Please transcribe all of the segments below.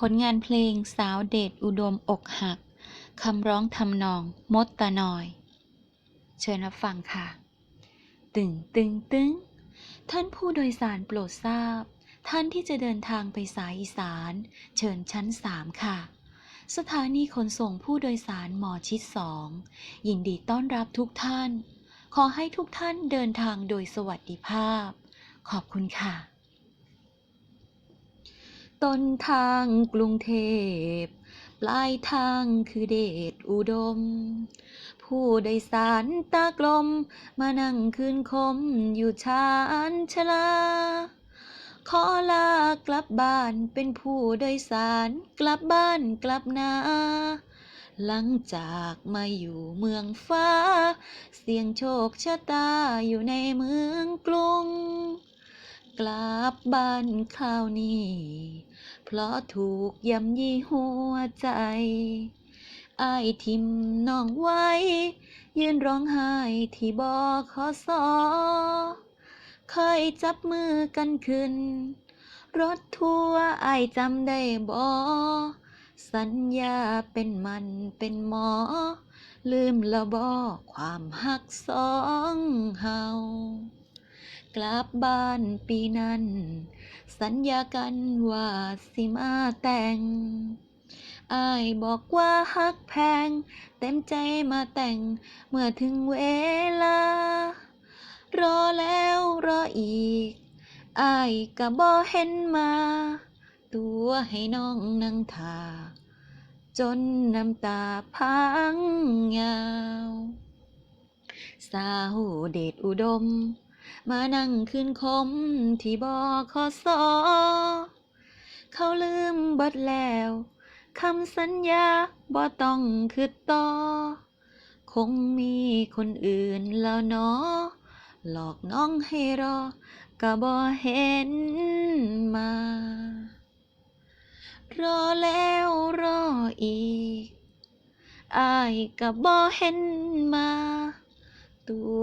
ผลงานเพลงสาวเดชอุดมอกหัก คำร้องทำนองมดตะนอย เชิญรับฟังค่ะ ตึงตึงตึงท่านผู้โดยสารโปรดทราบ ท่านที่จะเดินทางไปสายอีสาน เชิญชั้นสามค่ะ สถานีขนส่งผู้โดยสารหมอชิดสองยินดีต้อนรับทุกท่าน ขอให้ทุกท่านเดินทางโดยสวัสดิภาพ ขอบคุณค่ะ ต้นทางกรุงเทพ ปลายทางคือเดชอุดม ผู้โดยสารตากลม มานั่งคืนคมอยู่ชานชาลา ขอลากลับบ้านเป็นผู้โดยสารกลับบ้านกลับนาหลังจากมาอยู่เมืองฟ้า เสียงโชคชะตาอยู่ในเมืองกรุง กลับบ้านคราวนี้ เพราะถูกย่ำยีหัวใจอายทิมน้องไว้ ยืนร้องไห้ที่บอขอสอเคยจับมือกันขึ้น รถทัวร์อายจำได้บอสัญญาเป็นมันเป็นหมอ ลืมละบอความหักสองเฮา กลับบ้านปีนั้น สัญญากันว่าสิมาแต่งอายบอกว่าฮักแพง เต็มใจมาแต่งเมื่อถึงเวลา รอแล้วรออีกอายก็บ่เห็นมา ตัวให้น้องนั่งทา จนน้ำตาพังยาว สาวเดชอุดม มานั่งคืนคมที่บอขอสอเขาลืมเบิดแล้วคำสัญญาบ่ต้องคืดต่อ คงมีคนอื่นแล้วเนาะหลอกน้องให้รอก็บ่เห็นมา รอแล้วรออีกอายก็บ่เห็นมา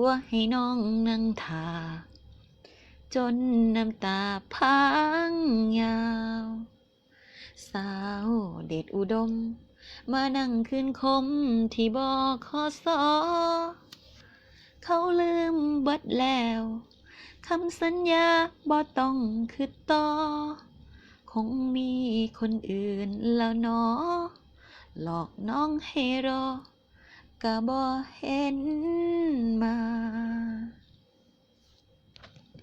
วให้น้องนั่งทา จนน้ำตาพังยาว สาวเดชอุดม มานั่งคืนคมที่บอขอสอ เขาลืมบิดแล้วคำสัญญาบ่ต้องคือต่อ คงมีคนอื่นแล้วเนาะหลอกน้องให้รอก็บ่เห็น มา